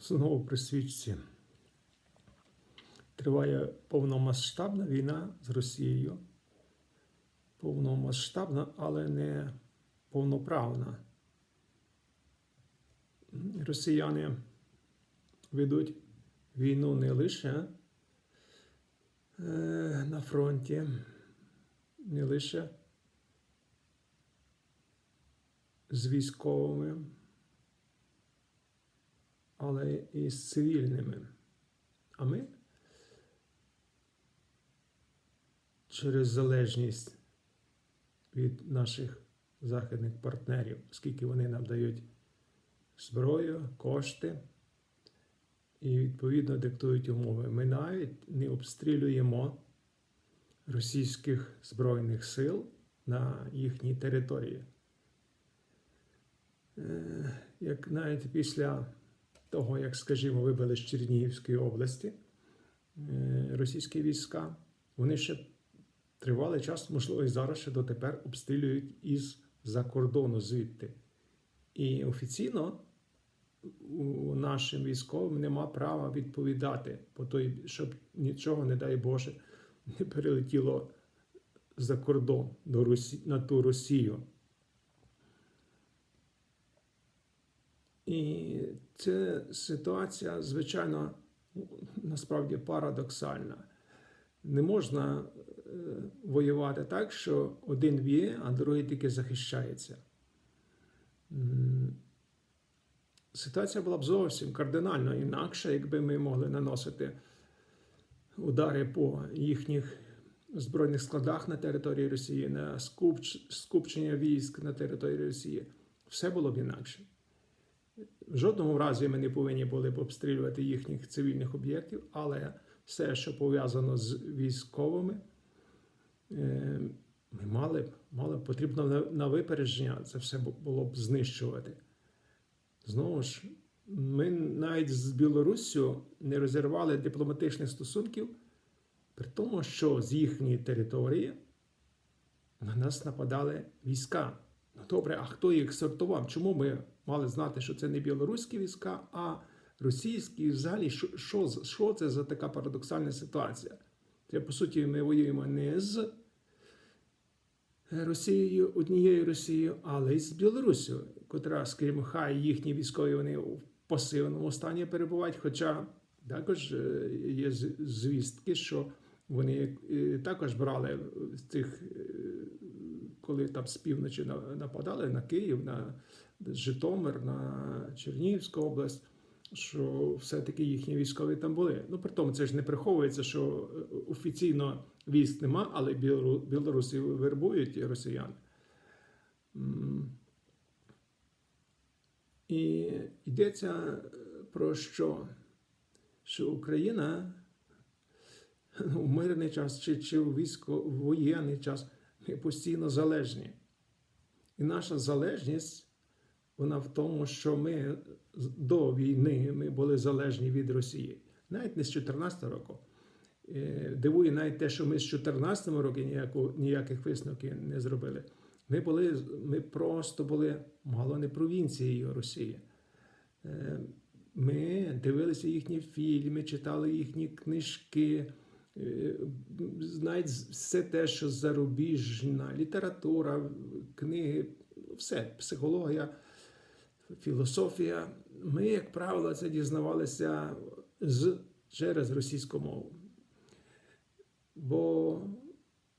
Знову при свічці. Триває повномасштабна війна з Росією. Повномасштабна, але не повноправна. Росіяни ведуть війну не лише е, на фронті, не лише з військовими, але і з цивільними. А ми через залежність від наших західних партнерів, оскільки вони нам дають зброю, кошти і відповідно диктують умови. Ми навіть не обстрілюємо російських збройних сил на їхній території. Е, Як навіть після того, як, скажімо, вибили з Чернігівської області е, російські війська, вони ще тривалий час, можливо, і зараз ще дотепер обстрілюють із-за кордону звідти. І офіційно у нашим військовим нема права відповідати, по той, щоб нічого, не дай Боже, не перелетіло за кордон до Росі... на ту Росію. І ця ситуація, звичайно, насправді парадоксальна. Не можна е, воювати так, що один б'є, а другий тільки захищається. Ситуація була б зовсім кардинально інакша, якби ми могли наносити удари по їхніх збройних складах на території Росії, на скупч- скупчення військ на території Росії. Все було б інакше. В жодному разі ми не повинні були б обстрілювати їхніх цивільних об'єктів, але все, що пов'язано з військовими, е, ми мали б, мали б потрібно на, випередження це все було б знищувати. Знову ж, ми навіть з Білоруссю не розірвали дипломатичних стосунків, при тому, що з їхньої території на нас нападали війська. Добре, а хто їх сортував? Чому ми мали знати, що це не білоруські війська, а російські? І взагалі, що, що, це за така парадоксальна ситуація? Це, по суті, ми воюємо не з Росією, однією Росією, але й з Білоруссю, котра, скажімо, хай їхні військові вони в пасивному стані перебувають. Хоча також е, є звістки, що вони е, також брали цих, е, коли там з півночі нападали на Київ, на Житомир, на Чернігівську область. Що все-таки їхні військові там були. Ну при тому це ж не приховується, що е, офіційно військ нема, але білору- білорусів вербують і росіян. І йдеться е, про що? Що Україна у мирний час чи, чи у військо в воєнний час ми постійно залежні. І наша залежність вона в тому, що ми до війни ми були залежні від Росії, навіть не з 14 року. Е, Дивує навіть те, що ми з 14 року ніяку, ніяких висновків не зробили. Ми були, ми просто були мало не провінцією Росії. Е, Ми дивилися їхні фільми, читали їхні книжки, е, навіть все те, що зарубіжна література, книги, все, психологія, філософія. Ми, як правило, це дізнавалися з, через російську мову. Бо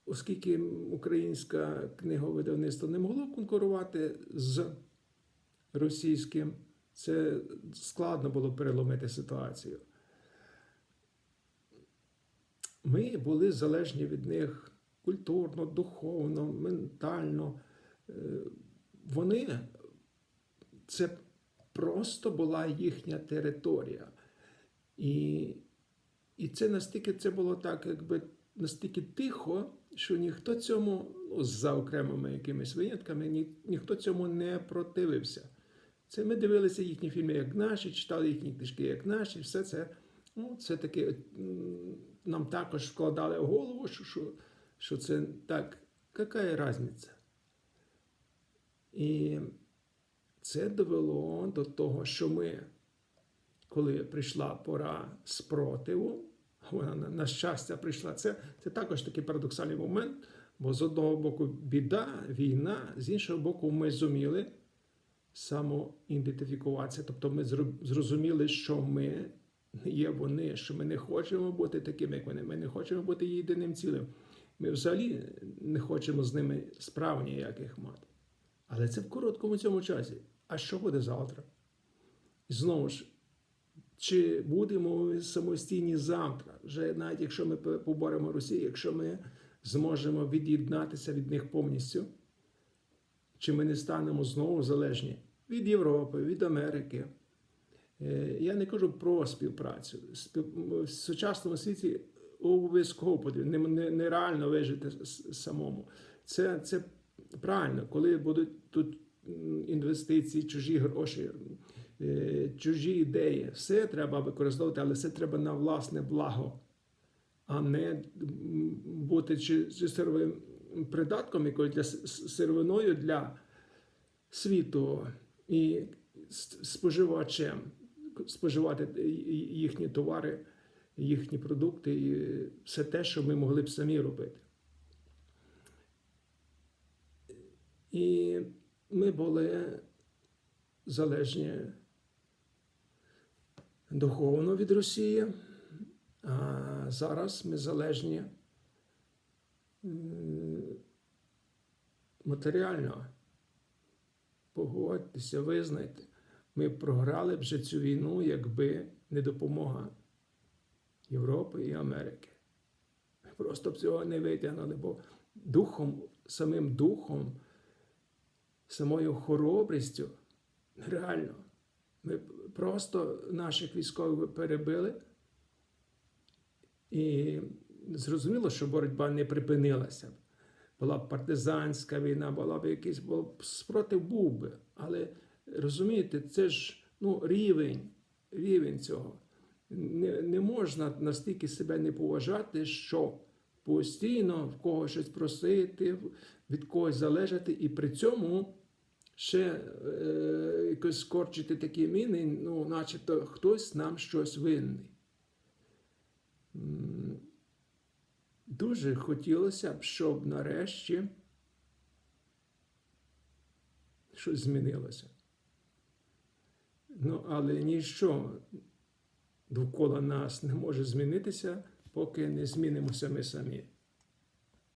оскільки українське книговидавництво не могло конкурувати з російським, це складно було переломити ситуацію. Ми були залежні від них культурно, духовно, ментально. Е, Вони це просто була їхня територія. І, і це настільки це було так, якби настільки тихо, що ніхто цьому, ну, за окремими якимись винятками, ні, ніхто цьому не противився. Це ми дивилися їхні фільми як наші, читали їхні книжки як наші, все це. Ну, це таки м, нам також вкладали в голову, що, що, що це так, яка різниця? І це довело до того, що ми коли прийшла пора спротиву, вона на, щастя прийшла. Це, це також такий парадоксальний момент, бо з одного боку біда, війна, з іншого боку, ми зуміли самоідентифікуватися. Тобто ми зрозуміли, що ми є вони, що ми не хочемо бути такими, як вони. Ми не хочемо бути єдиним цілим. Ми взагалі не хочемо з ними справ ніяких мати. Але це в короткому цьому часі. А що буде завтра? І знову ж, чи будемо ми самостійні завтра, вже навіть якщо ми поборемо Росію, якщо ми зможемо від'єднатися від них повністю, чи ми не станемо знову залежні від Європи, від Америки? Е, Я не кажу про співпрацю. В сучасному світі обов'язково потрібно. Не- не- Нереально вижити самому. Це, це правильно, коли будуть тут інвестиції, чужі гроші, е, чужі ідеї, все треба використовувати, але все треба на власне благо, а не бути чи, чи сировим придатком якоюсь для сировиною для світу і споживачем, споживати їхні товари, їхні продукти і все те, що ми могли б самі робити. І ми були залежні духовно від Росії, а зараз ми залежні матеріально. Погодьтеся, визнайте, ми програли б вже цю війну, якби не допомога Європи і Америки. Ми просто б цього не витягнули, бо духом, самим духом, самою хоробрістю нереально. Ми просто наших військових перебили, і зрозуміло, що боротьба не припинилася. Була б партизанська війна, була б якийсь спротив був би. Але розумієте, це ж ну, рівень, рівень цього. Не, не можна настільки себе не поважати, що постійно в когось щось просити, від когось залежати, і при цьому ще е, якось скорчити такі міни, ну, начебто хтось нам щось винний. Дуже хотілося б, щоб нарешті щось змінилося. Ну, але ніщо довкола нас не може змінитися, поки не змінимося ми самі.